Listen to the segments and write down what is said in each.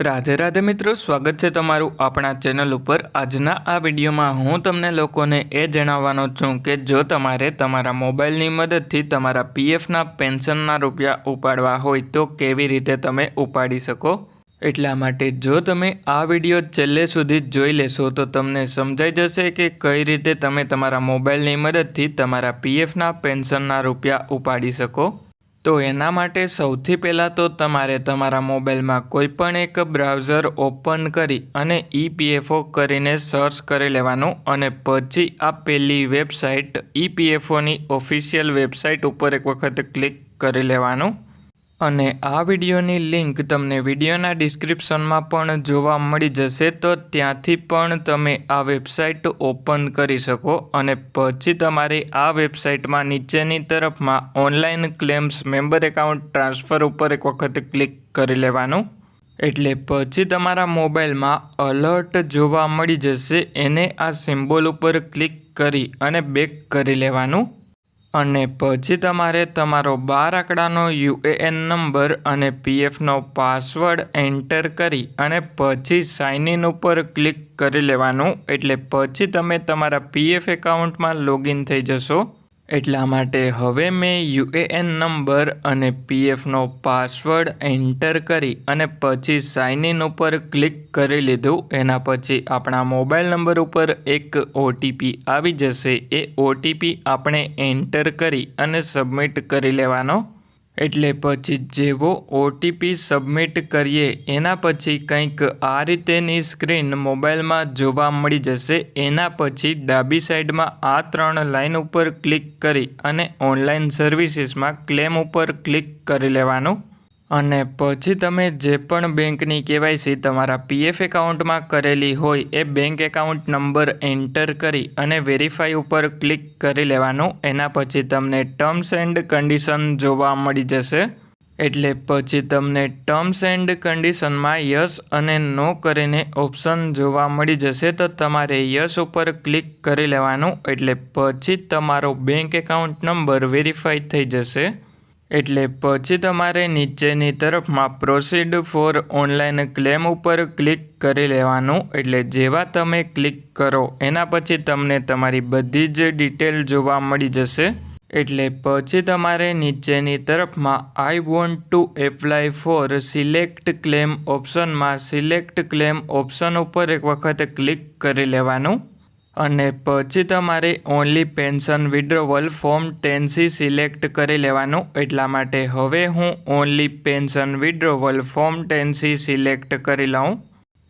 રાધે રાધે મિત્રો, સ્વાગત છે તમારું આપણા ચેનલ ઉપર. આજના આ વિડીયોમાં હું તમને લોકોને એ જણાવવાનો છું કે જો તમારે તમારા મોબાઈલની મદદથી તમારા પીએફના પેન્શનના રૂપિયા ઉપાડવા હોય તો કેવી રીતે તમે ઉપાડી શકો? એટલા માટે જો તમે આ વીડિયો છેલ્લે સુધી જોઈ લેશો તો તમને સમજાઈ જશે કે કઈ રીતે તમે તમારા મોબાઈલની મદદથી તમારા પીએફના પેન્શનના રૂપિયા ઉપાડી શકો. તો એના માટે સૌથી પહેલાં તો તમારે તમારા મોબાઈલમાં કોઈ પણ એક બ્રાઉઝર ઓપન કરી અને ઈપીએફઓ કરીને સર્ચ કરી લેવાનું અને પછી આ પહેલી વેબસાઇટ ઈપીએફઓની ઓફિશિયલ વેબસાઇટ ઉપર એક વખત ક્લિક કરી લેવાનું. અને આ વિડીયોની લિંક તમને વિડીયોના ડિસ્ક્રિપ્શનમાં પણ જોવા મળી જશે, તો ત્યાંથી પણ તમે આ વેબસાઇટ ઓપન કરી શકો અને પછી તમારે આ વેબસાઇટમાં નીચેની તરફમાં online claims member account transfer ઉપર એક વખત ક્લિક કરી લેવાનું. એટલે પછી તમારા મોબાઈલમાં અલર્ટ જોવા મળી જશે, એને આ સિમ્બોલ ઉપર ક્લિક કરી અને બેક કરી લેવાનું. અને પછી તમારે તમારો બાર આંકડાનો યુએએન નંબર અને પીએફનો પાસવર્ડ એન્ટર કરી અને પછી સાઇન ઇન ઉપર ક્લિક કરી લેવાનું. એટલે પછી તમે તમારા પીએફ એકાઉન્ટમાં લોગિન થઈ જશો. એટલા માટે હવે મેં યુએએન નંબર અને પીએફનો પાસવર્ડ એન્ટર કરી અને પછી સાઇન ઇન ઉપર ક્લિક કરી લીધું. એના પછી આપણા મોબાઈલ નંબર ઉપર એક ઓટીપી આવી જશે. એ ઓટીપી આપણે એન્ટર કરી અને સબમિટ કરી લેવાનો એટલે પછી જેવો ઓટીપી સબમિટ કરીએ, એના પછી કંઈક આ રીતેની સ્ક્રીન મોબાઈલમાં જોવા મળી જશે. એના પછી ડાબી સાઈડમાં આ ત્રણ લાઇન ઉપર ક્લિક કરી અને ઓનલાઈન સર્વિસીસમાં ક્લેમ ઉપર ક્લિક કરી લેવાનું. અને પછી તમે જે પણ બેંકની કેવાયસી તમારા પીએફ એકાઉન્ટમાં કરેલી હોય, એ બેંક એકાઉન્ટ નંબર એન્ટર કરી અને વેરીફાઈ ઉપર ક્લિક કરી લેવાનું. એના પછી તમને ટર્મ્સ એન્ડ કન્ડિશન જોવા મળી જશે. એટલે પછી તમને ટર્મ્સ એન્ડ કન્ડિશનમાં યસ અને નો કરીને ઓપ્શન જોવા મળી જશે, તો તમારે યસ ઉપર ક્લિક કરી લેવાનું. એટલે પછી તમારો બેંક એકાઉન્ટ નંબર વેરીફાઈ થઈ જશે. એટલે પછી તમારે નીચેની તરફમાં પ્રોસીડ ફોર ઓનલાઈન ક્લેમ ઉપર ક્લિક કરી લેવાનું. એટલે જેવા તમે ક્લિક કરો, એના પછી તમને તમારી બધી જ ડિટેલ જોવા મળી જશે. એટલે પછી તમારે નીચેની તરફમાં I want to apply for select claim ઓપ્શનમાં select claim option ઉપર એક વખત ક્લિક કરી લેવાનું. અને પછી તમારે only pension withdrawal form ten C select કરી લેવાનું એટલા માટે. હવે હું only pension withdrawal form ten C select કરી લઉં.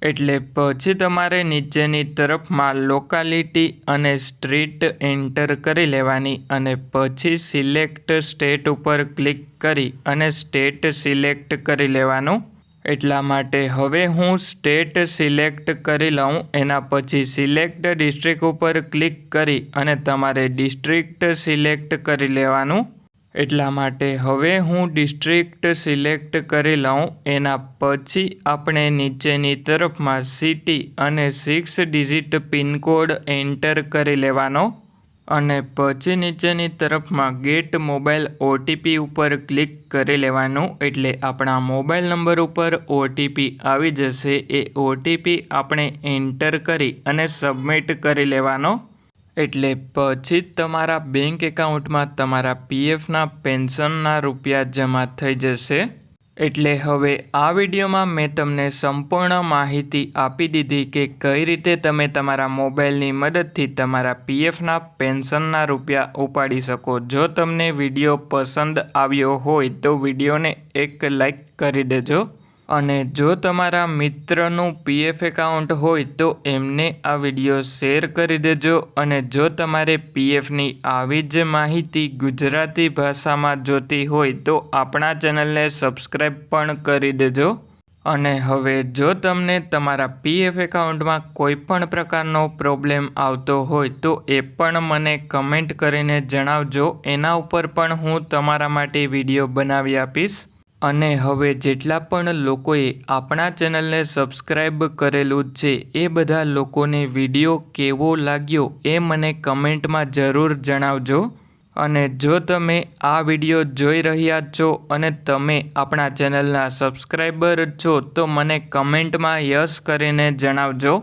એટલે પછી તમારે નીચેની તરફમાં લોકાલિટી અને સ્ટ્રીટ એન્ટર કરી લેવાની અને પછી સિલેક્ટ સ્ટેટ ઉપર ક્લિક કરી અને સ્ટેટ સિલેક્ટ કરી લેવાનું. એટલા માટે હવે હું સ્ટેટ સિલેક્ટ કરી લઉં, એના પછી સિલેક્ટ ડિસ્ટ્રિક્ટ ઉપર ક્લિક કરી અને તમારે ડિસ્ટ્રિક્ટ સિલેક્ટ કરી લેવાનું. એટલા માટે હવે હું ડિસ્ટ્રિક્ટ સિલેક્ટ કરી લઉં, એના પછી આપણે નીચેની તરફમાં સિટી અને સિક્સ ડિજિટ પિનકોડ એન્ટર કરી લેવાનો. અને પછી નીચેની તરફમાં ગેટ મોબાઈલ ઓટીપી ઉપર ક્લિક કરી લેવાનું એટલે આપણા મોબાઈલ નંબર ઉપર ઓટીપી આવી જશે. એ ઓટીપી આપણે એન્ટર કરી અને સબમિટ કરી લેવાનો. એટલે પછી તમારા બેંક એકાઉન્ટમાં તમારા પીએફના પેન્શનના રૂપિયા જમા થઈ જશે. એટલે હવે આ વિડીયોમાં મેં તમને સંપૂર્ણ માહિતી આપી દીધી કે કઈ રીતે તમે તમારા મોબાઈલની મદદથી તમારા પીએફના પેન્શનના રૂપિયા ઉપાડી શકો. જો તમને વીડિયો પસંદ આવ્યો હોય તો વિડીયોને એક લાઈક કરી દેજો. અને જો તમારા મિત્રનું પીએફ એકાઉન્ટ હોય તો એમને આ વીડિયો શેર કરી દેજો અને જો તમારે પીએફની આવી જ માહિતી ગુજરાતી ભાષામાં જોતી હોય તો આપણા ચેનલને સબસ્ક્રાઈબ પણ કરી દેજો. અને હવે જો તમને તમારા પીએફ એકાઉન્ટમાં કોઈ પણ પ્રકારનો પ્રોબ્લેમ આવતો હોય તો એ પણ મને કમેન્ટ કરીને જણાવજો. એના ઉપર પણ હું તમારા માટે વીડિયો બનાવી આપીશ. અને હવે જેટલા પણ લોકોએ આપણા ચેનલને સબસ્ક્રાઈબ કરેલું છે, એ બધા લોકોને વીડિયો કેવો લાગ્યો એ મને કમેન્ટમાં જરૂર જણાવજો. અને જો તમે આ વીડિયો જોઈ રહ્યા છો અને તમે આપણા ચેનલના સબસ્ક્રાઈબર છો, તો મને કમેન્ટમાં યસ કરીને જણાવજો.